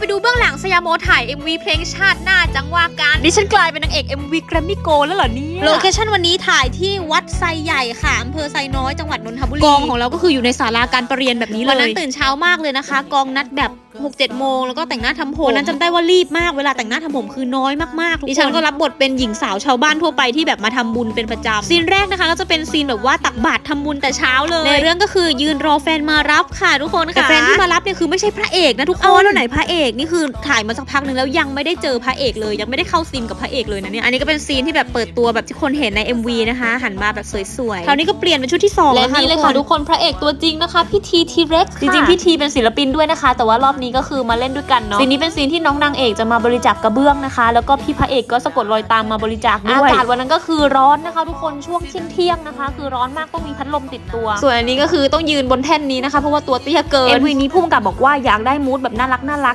ไปดูเบื้องหลังสยามโมถ่าย MV เพลงชาติหน้าจังว่าการดิฉันกลายเป็นนางเอก MV แกรมมี่โกแล้วเหรอเนี่ยโลเคชั่นวันนี้ถ่ายที่วัดไซใหญ่ค่ะอำเภอไซน้อยจังหวัดนนทบุรีกองของเราก็คืออยู่ในศาลาการประเรียนแบบนี้เลวันนั้นยตื่นเช้ามากเลยนะคะ กองนัดแบบ6กเจ็ดโมงแล้วก็แต่งหน้าทำผมวันนั้นจำได้ว่ารีบมากเวลาแต่งหน้าทำผมคือน้อยมากๆทุกคนดิฉันก็รับบทเป็นหญิงสาวชาวบ้านทั่วไปที่แบบมาทำบุญเป็นประจำซีนแรกนะคะก็จะเป็นซีนแบบว่าตักบาตรทำบุญแต่เช้าเลยในเรื่องก็คือยืนรอแฟนมารับค่ะทุกคนค่ะแต่แฟนที่มารับเนี่ยคือไม่ใช่พระเอกนะทุกคนเอาแล้วไหนพระเอกนี่คือถ่ายมาสักพักหนึ่งแล้วยังไม่ได้เจอพระเอกเลย ยังไม่ได้เข้าซีนกับพระเอกเลยนะเนี่ยอันนี้ก็เป็นซีนที่แบบเปิดตัวแบบที่คนเห็นใน MV นะคะ หันมาแบบสวยๆคราวนี้ก็เปลี่ยนเป็นชุดที่สองและแล้วค่ะนี่เลยค่ะทุทุกกคนคนพระเอกตัวจริงนะคะพี่ทีทีเร็กจริงๆพี่ทีเป็นศิลปินด้วยนะคะ แต่ว่ารอบนี้ก็คือมาเล่นด้วยกันเนาะซีนนี้เป็นซีนที่น้องนางเอกจะมาบริจาคกระเบื้องนะคะ แล้วก็พี่พระเอกก็สะกดรอยตามมาบริจาคด้อาวยกาศวันนั้นก็คือร้อนนะคะ ทุกคนช่วงเที่ยงเที่ยงๆนะคะ คือร้อนมากต้องมีพัดลมติดตัว ส่วนอันนี้ก็คือต้องยืนบนแท่นนี้นะคะเพราะว่าตัวเตี้ยเกิน MV นี้พุ่มกับบอกว่าอยากได้มูดแบบน่ารักน่ารัก